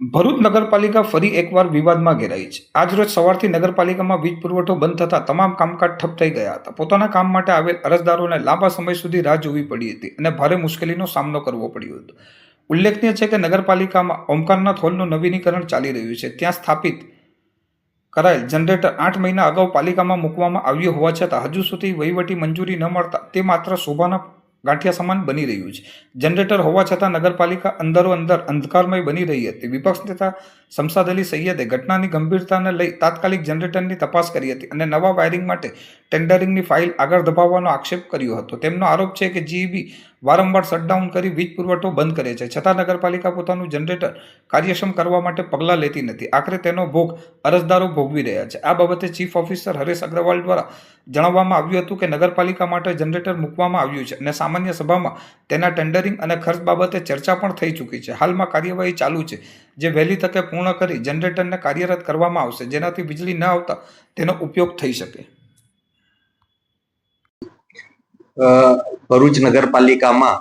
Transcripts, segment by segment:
ભરૂચ નગરપાલિકા ફરી એકવાર વિવાદમાં ઘેરાઈ છે. આજરોજ સવારથી નગરપાલિકામાં વીજ પુરવઠો બંધ થતાં તમામ કામકાજ ઠપ થઈ ગયા હતા. પોતાના કામ માટે આવેલ અરજદારોને લાંબા સમય સુધી રાહ જોવી પડી હતી અને ભારે મુશ્કેલીનો સામનો કરવો પડ્યો હતો. ઉલ્લેખનીય છે કે નગરપાલિકામાં ઓમકારનાથ હોલનું નવીનીકરણ ચાલી રહ્યું છે. ત્યાં સ્થાપિત કરાયેલ જનરેટર આઠ મહિના અગાઉ પાલિકામાં મૂકવામાં આવ્યું હોવા છતાં હજુ સુધી વહીવટી મંજૂરી ન મળતા તે માત્ર શોભાના ગાંઠિયા સમાન બની રહ્યું છે. જનરેટર હોવા છતાં નગરપાલિકા અંદરો અંદર અંધકારમય બની રહી હતી. વિપક્ષ નેતા શમસાદ અલી સૈયદે ઘટનાની ગંભીરતાને લઈ તાત્કાલિક જનરેટરની તપાસ કરી હતી અને નવા વાયરિંગ માટે ટેન્ડરિંગની ફાઇલ આગળ ધપાવવાનો આક્ષેપ કર્યો હતો. તેમનો આરોપ છે કે જીઈબી વારંવાર શટડાઉન કરી વીજ પુરવઠો બંધ કરે છે. છતાં નગરપાલિકા પોતાનું જનરેટર કાર્યક્ષમ કરવા માટે પગલાં લેતી નથી. આખરે તેનો ભોગ અરજદારો ભોગવી રહ્યા છે. આ બાબતે ચીફ ઓફિસર હરેશ અગ્રવાલ દ્વારા જણાવવામાં આવ્યું હતું કે નગરપાલિકા માટે જનરેટર મૂકવામાં આવ્યું છે અને સામાન્ય સભામાં તેના ટેન્ડરિંગ અને ખર્ચ બાબતે ચર્ચા પણ થઈ ચૂકી છે. હાલમાં કાર્યવાહી ચાલુ છે. જે વહેલી તકે પૂર્ણ કરી જનરેટરને કાર્યરત કરવામાં આવશે. જેનાથી વીજળી ન આવતા તેનો ઉપયોગ થઈ શકે. ભરૂચ નગરપાલિકામાં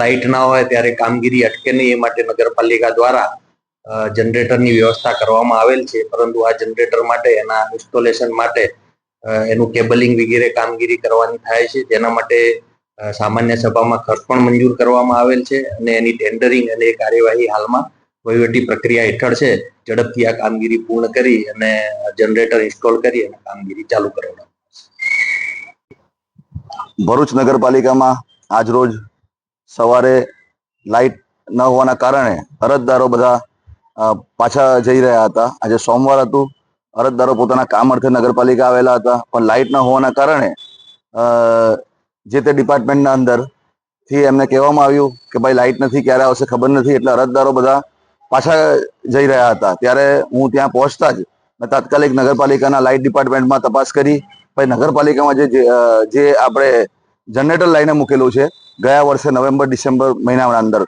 લાઇટ ના હોય ત્યારે કામગીરી અટકે નહીં. એ માટે નગરપાલિકા દ્વારા જનરેટરની વ્યવસ્થા કરવામાં આવેલ છે. પરંતુ આ જનરેટર માટે, એના ઇન્સ્ટોલેશન માટે એનું કેબલિંગ વગેરે કામગીરી કરવાની થાય છે. તેના માટે સામાન્ય સભામાં ખર્ચ પણ મંજૂર કરવામાં આવેલ છે અને એની ટેન્ડરિંગ અને એ કાર્યવાહી હાલમાં વહીવટી પ્રક્રિયા હેઠળ છે. ઝડપથી આ કામગીરી પૂર્ણ કરી અને જનરેટર ઇન્સ્ટોલ કરી અને કામગીરી ચાલુ કરવાનું ભરૂચ નગરપાલિકામાં આજરોજ સવારે લાઇટ ન હોવાના કારણે અરજદારો બધા પાછા જઈ રહ્યા હતા. આજે સોમવાર હતું. અરજદારો પોતાના કામ અર્થે નગરપાલિકા આવેલા હતા. પણ લાઇટ ન હોવાના કારણે જે તે ડિપાર્ટમેન્ટના અંદરથી એમને કહેવામાં આવ્યું કે ભાઈ લાઇટ નથી ક્યારે આવશે ખબર નથી એટલે અરજદારો બધા પાછા જઈ રહ્યા હતા. ત્યારે હું ત્યાં પહોંચતા જ મેં તાત્કાલિક નગરપાલિકાના લાઇટ ડિપાર્ટમેન્ટમાં તપાસ કરી. ભાઈ નગરપાલિકામાં જે, જે આપણે જનરેટર લાઈને મૂકેલું છે ગયા વર્ષે નવેમ્બર ડિસેમ્બર મહિનાના અંદર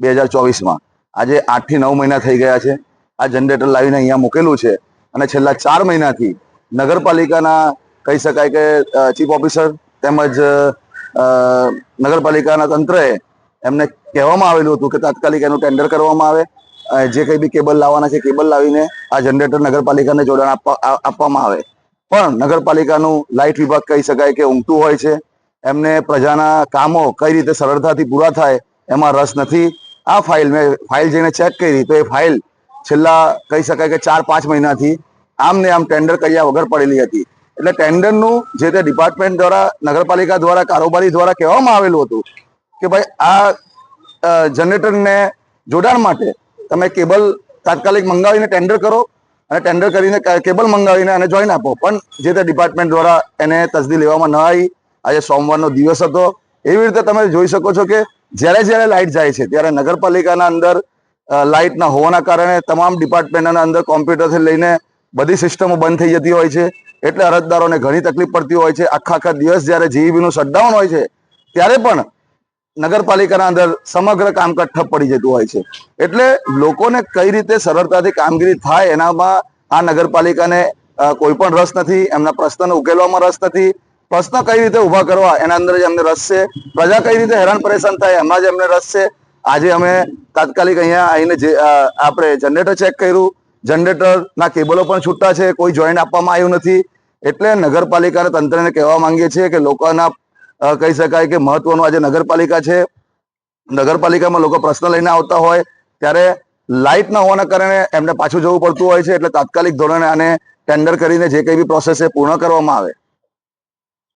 બે હજાર ચોવીસમાં. આજે આઠથી નવ મહિના થઈ ગયા છે. આ જનરેટર લાવીને અહીંયા મૂકેલું છે. અને છેલ્લા ચાર મહિનાથી નગરપાલિકાના કહી શકાય કે ચીફ ઓફિસર તેમજ નગરપાલિકાના તંત્રએ એમને કહેવામાં આવેલું હતું કે તાત્કાલિક એનું ટેન્ડર કરવામાં આવે. જે કંઈ બી કેબલ લાવવાના છે કેબલ લાવીને આ જનરેટર નગરપાલિકાને જોડાણ આપવા આપવામાં આવે. પણ નગરપાલિકાનું લાઇટ વિભાગ કહી શકાય કે ઊંઘતું હોય છે. એમને પ્રજાના કામો કઈ રીતે સરળતાથી પૂરા થાય એમાં રસ નથી. આ ફાઇલ મેં ફાઇલ જઈને ચેક કરી તો એ ફાઇલ છેલ્લા કહી શકાય કે ચાર પાંચ મહિનાથી આમ ને આમ ટેન્ડર કર્યા વગર પડેલી હતી. એટલે ટેન્ડરનું જે તે ડિપાર્ટમેન્ટ દ્વારા, નગરપાલિકા દ્વારા, કારોબારી દ્વારા કહેવામાં આવેલું હતું કે ભાઈ આ જનરેટરને જોડાણ માટે તમે કેબલ તાત્કાલિક મંગાવીને ટેન્ડર કરો અને ટેન્ડર કરીને કેબલ મંગાવીને અને જોઈન આપો. પણ જે તે ડિપાર્ટમેન્ટ દ્વારા એને તસદી લેવામાં ન આવી. આજે સોમવારનો દિવસ હતો. એવી રીતે તમે જોઈ શકો છો કે જ્યારે જ્યારે લાઇટ જાય છે, ત્યારે નગરપાલિકાના અંદર લાઇટના હોવાના કારણે તમામ ડિપાર્ટમેન્ટના અંદર કોમ્પ્યુટરથી લઈને બધી સિસ્ટમો બંધ થઈ જતી હોય છે. એટલે અરજદારોને ઘણી તકલીફ પડતી હોય છે. આખા આખા દિવસ જ્યારે જીઈબીનું શટડાઉન હોય છે, ત્યારે પણ નગરપાલિકાના અંદર સમગ્ર કામકાજ ઠપ પડી જતું હોય છે. એટલે લોકોને કઈ રીતે સરળતાથી કામગીરી થાય એનામાં આ નગરપાલિકાને કોઈ પણ રસ નથી, એમના પ્રશ્નને ઉકેલવામાં રસ નથી. પ્રશ્ન કઈ રીતે ઊભા કરવા એના અંદર જ એમને રસ છે. પ્રજા કઈ રીતે હેરાન પરેશાન થાય એમાં જ એમને રસ છે. આજે અમે તાત્કાલિક અહીંયા આવીને જે આપણે જનરેટર ચેક કર્યું. જનરેટરના કેબલો પણ છૂટા છે, કોઈ જોઈન્ટ આપવામાં આવ્યું નથી. એટલે નગરપાલિકાના તંત્રને કહેવા માંગીએ છીએ કે લોકોના કહી શકાય કે મહત્વનું આજે નગરપાલિકા છે. નગરપાલિકામાં લોકો પ્રશ્ન લઈને આવતા હોય, ત્યારે લાઇટ ન હોવાના કારણે એમને પાછું જવું પડતું હોય છે, એટલે તાત્કાલિક ધોરણે આને ટેન્ડર કરીને જે કંઈ બી પ્રોસેસ છે પૂર્ણ કરવામાં આવે.